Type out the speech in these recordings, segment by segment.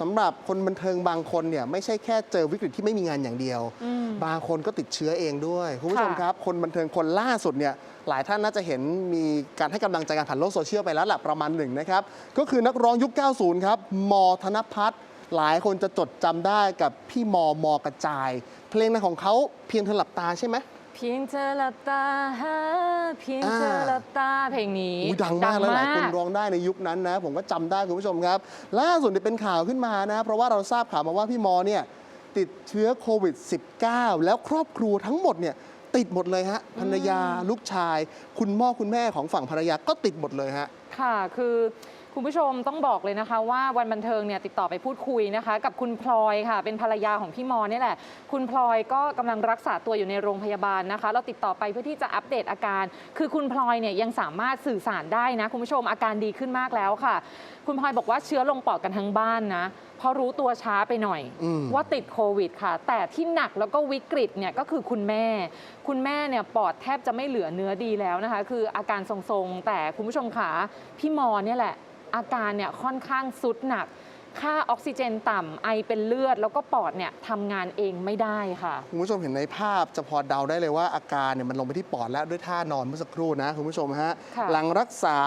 สำหรับคนบันเทิงบางคนเนี่ยไม่ใช่แค่เจอวิกฤตที่ไม่มีงานอย่างเดียวอืมบางคนก็ติดเชื้อเองด้วยคุณผู้ชมค่ะครับ คนบันเทิงคนล่าสุดเนี่ยหลายท่านน่าจะเห็นมีการให้กำลังใจกันผ่านโลกโซเชียลไปแล้วแหละประมาณหนึ่งนะครับ ก็คือนักร้องยุค 90 ครับมธนพัฒน์หลายคนจะจดจำได้กับพี่มอมอกระจาย เพลงของเขาเพียงเธอหลับตาใช่ไหม เพียงเธอหลับตาหาเพียงเธออ่าหลับตาเพลงนี้อุ๊ยดังมากแล้วหลายคนร้องได้ในยุคนั้นนะ ผมก็จำได้คุณผู้ชมครับ ล่าสุดเนี่ยเป็นข่าวขึ้นมานะ เพราะว่าเราทราบข่าวมาว่าพี่มอเนี่ยติดเชื้อโควิด -19 แล้วครอบครัวทั้งหมดเนี่ยติดหมดเลยฮะภรรยาลูกชาย คุณพ่อคุณแม่ของฝั่งภรรยาก็ติดหมดเลยฮะ ค่ะ คือ คุณผู้ชมต้องบอกเลยนะคะ ว่าวันบันเทิงเนี่ยติดต่อไปพูดคุยนะคะ กับคุณพลอยค่ะ เป็นภรรยาของพี่มอนี่แหละ คุณพลอยก็กำลังรักษาตัวอยู่ในโรงพยาบาลนะคะ เราติดต่อไปเพื่อที่จะอัปเดตอาการ คือคุณพลอยเนี่ยยังสามารถสื่อสารได้นะ คุณผู้ชมอาการดีขึ้นมากแล้วค่ะ คุณพลอยบอกว่าเชื้อลงปอดกันทั้งบ้านนะเพราะรู้ตัวช้าไปหน่อยอืมว่าติดโควิดค่ะ แต่ที่หนักแล้วก็วิกฤตเนี่ยก็คือคุณแม่ คุณแม่เนี่ยปอดแทบจะไม่เหลือเนื้อดีแล้วนะคะ คืออาการทรงๆ แต่คุณผู้ชมขาพี่มอเนี่ยแหละ อาการเนี่ยค่อนข้างสุดหนัก ค่าออกซิเจนต่ำไอเป็นเลือด แล้วก็ปอดเนี่ยทำงานเองไม่ได้ค่ะ คุณผู้ชมเห็นในภาพจะพอเดาได้เลยว่าอาการเนี่ยมันลงไปที่ปอดแล้วด้วยท่านอนเมื่อสักครู่นะคุณผู้ชมฮะค่ะ หลังรักษา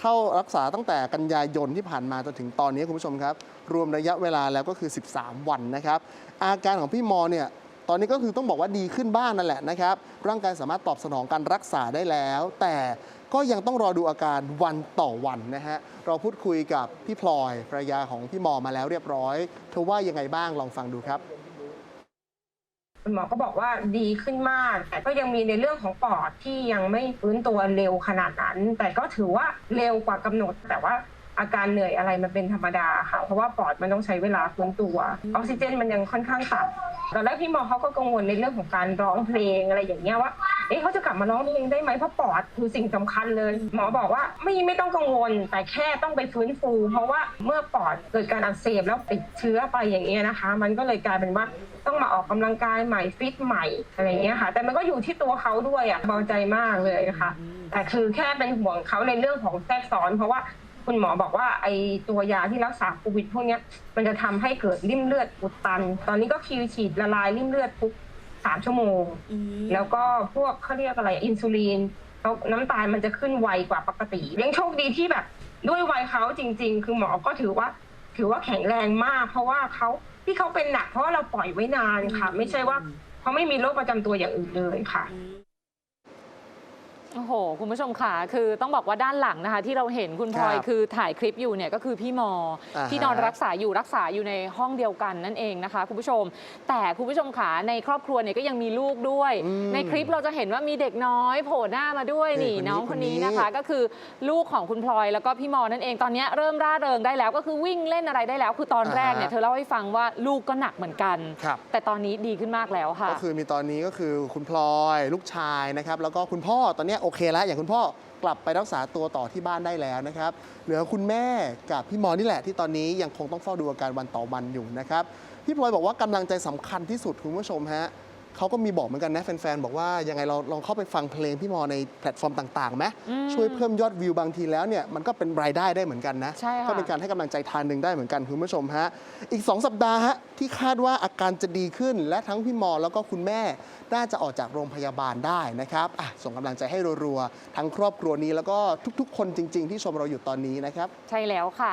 เข้ารักษาตั้งแต่กันยายนที่ผ่านมาจนถึงตอนนี้คุณผู้ชมครับ รวมระยะเวลาแล้วก็คือ 13 วันนะครับ อาการของพี่มอเนี่ยตอนนี้ก็คือต้องบอกว่าดีขึ้นบ้างนั่นแหละนะครับ ร่างกายสามารถตอบสนองการรักษาได้แล้ว แต่ ก็ยังต้องรอดูอาการวันต่อวันนะฮะ เราพูดคุยกับพี่พลอยภรรยาของพี่หมอมาแล้วเรียบร้อย เธอว่ายังไงบ้างลองฟังดูครับคุณหมอก็บอกว่าดีขึ้นมาก แต่ก็ยังมีในเรื่องของปอดที่ยังไม่ฟื้นตัวเร็วขนาดนั้น แต่ก็ถือว่าเร็วกว่ากำหนด แต่ว่าอาการเหนื่อยอะไรมันเป็นธรรมดาค่ะ เพราะว่าปอดมันต้องใช้เวลาฟื้นตัวออกซิเจนมันยังค่อนข้างต่ำตอนแรกพี่หมอเขาก็กังวลในเรื่องของการร้องเพลงอะไรอย่างเงี้ยว่า เอ๊ะเขาจะกลับมาร้องเพลงได้ไหมเพราะปอดคือสิ่งสำคัญเลย หมอบอกว่าไม่ไม่ต้องกังวล แต่แค่ต้องไปฟื้นฟู เพราะว่าเมื่อปอดเกิดการอักเสบแล้วติดเชื้อไปอย่างเงี้ยนะคะ มันก็เลยกลายเป็นว่าต้องมาออกกำลังกายใหม่ฟิตใหม่อะไรอย่างเงี้ยค่ะ แต่มันก็อยู่ที่ตัวเขาด้วยอะเบาใจมากเลยนะคะแต่คือแค่เป็นห่วงเขาในเรื่องของแทรกซ้อน เพราะว่าคุณหมอบอกว่าไอตัวยาที่รักษาโควิดพวกนี้มันจะทำให้เกิดริ่มเลือดอุดตัน ตอนนี้ก็คิวฉีดละลายริ่มเลือดทุก สามชั่วโมง แล้วก็พวกเขาเรียกอะไรอินซูลินแล้วน้ำตาลมันจะขึ้นไวกว่าปกติยังโชคดีที่แบบ ด้วยวัยเขาจริง ๆ คือหมอก็ถือว่า ถือว่าแข็งแรงมาก เพราะว่าเขาที่เขาเป็นหนักเพราะว่าเราปล่อยไว้นานค่ะ ไม่ใช่ว่าเขาไม่มีโรคประจำตัวอย่างอื่นเลยค่ะ โอ้โห คุณผู้ชมค่ะคือต้องบอกว่าด้านหลังนะคะ ที่เราเห็นคุณพลอยครับคือถ่ายคลิปอยู่เนี่ยก็คือพี่มออ่าฮะที่นอนรักษาอยู่รักษาอยู่ในห้องเดียวกันนั่นเองนะคะ คุณผู้ชม แต่คุณผู้ชมค่ะในครอบครัวเนี่ยก็ยังมีลูกด้วย อืมในคลิปเราจะเห็นว่ามีเด็กน้อยโผล่หน้ามาด้วยนี่นี่คนนี้น้องคนนี้คนนี้นะคะก็คือลูกของคุณพลอยแล้วก็พี่มอนั่นเองตอนนี้เริ่มร่าเริงได้แล้วก็คือวิ่งเล่นอะไรได้แล้ว คือตอนแรกเนี่ยเธอเล่าให้ฟังว่าลูกก็หนักเหมือนกัน ครับ แต่ตอนนี้ดีขึ้นมากแล้วค่ะ ก็คือมีตอนนี้ก็คือคุณพลอยลูกชายนะครับ แล้วก็คุณพ่อตอนนี้โอเคแล้วอย่างคุณพ่อกลับไปรักษาตัวต่อที่บ้านได้แล้วนะครับ เหลือคุณแม่กับพี่มอนี่แหละที่ตอนนี้ยังคงต้องเฝ้าดูอาการวันต่อวันอยู่นะครับพี่พลอยบอกว่ากำลังใจสำคัญที่สุดคุณผู้ชมฮะ เขาก็มีบอกเหมือนกันนะแฟนๆ บอกว่ายังไงเราลองเข้าไปฟังเพลงพี่มอในแพลตฟอร์มต่างๆไหมอืมช่วยเพิ่มยอดวิวบางทีแล้วเนี่ยมันก็เป็นรายได้ได้เหมือนกันนะใช่ค่ะก็เป็นการให้กำลังใจทานหนึ่งได้เหมือนกันคุณผู้ชมฮะ อีก 2 สัปดาห์ฮะที่คาดว่าอาการจะดีขึ้น และทั้งพี่มอแล้วก็คุณแม่ น่าจะออกจากโรงพยาบาลได้นะครับอะส่งกำลังใจให้รัวๆทั้งครอบครัวนี้แล้วก็ทุกๆ คนจริง ๆ ที่ชมเราอยู่ตอนนี้นะครับ ใช่แล้วค่ะ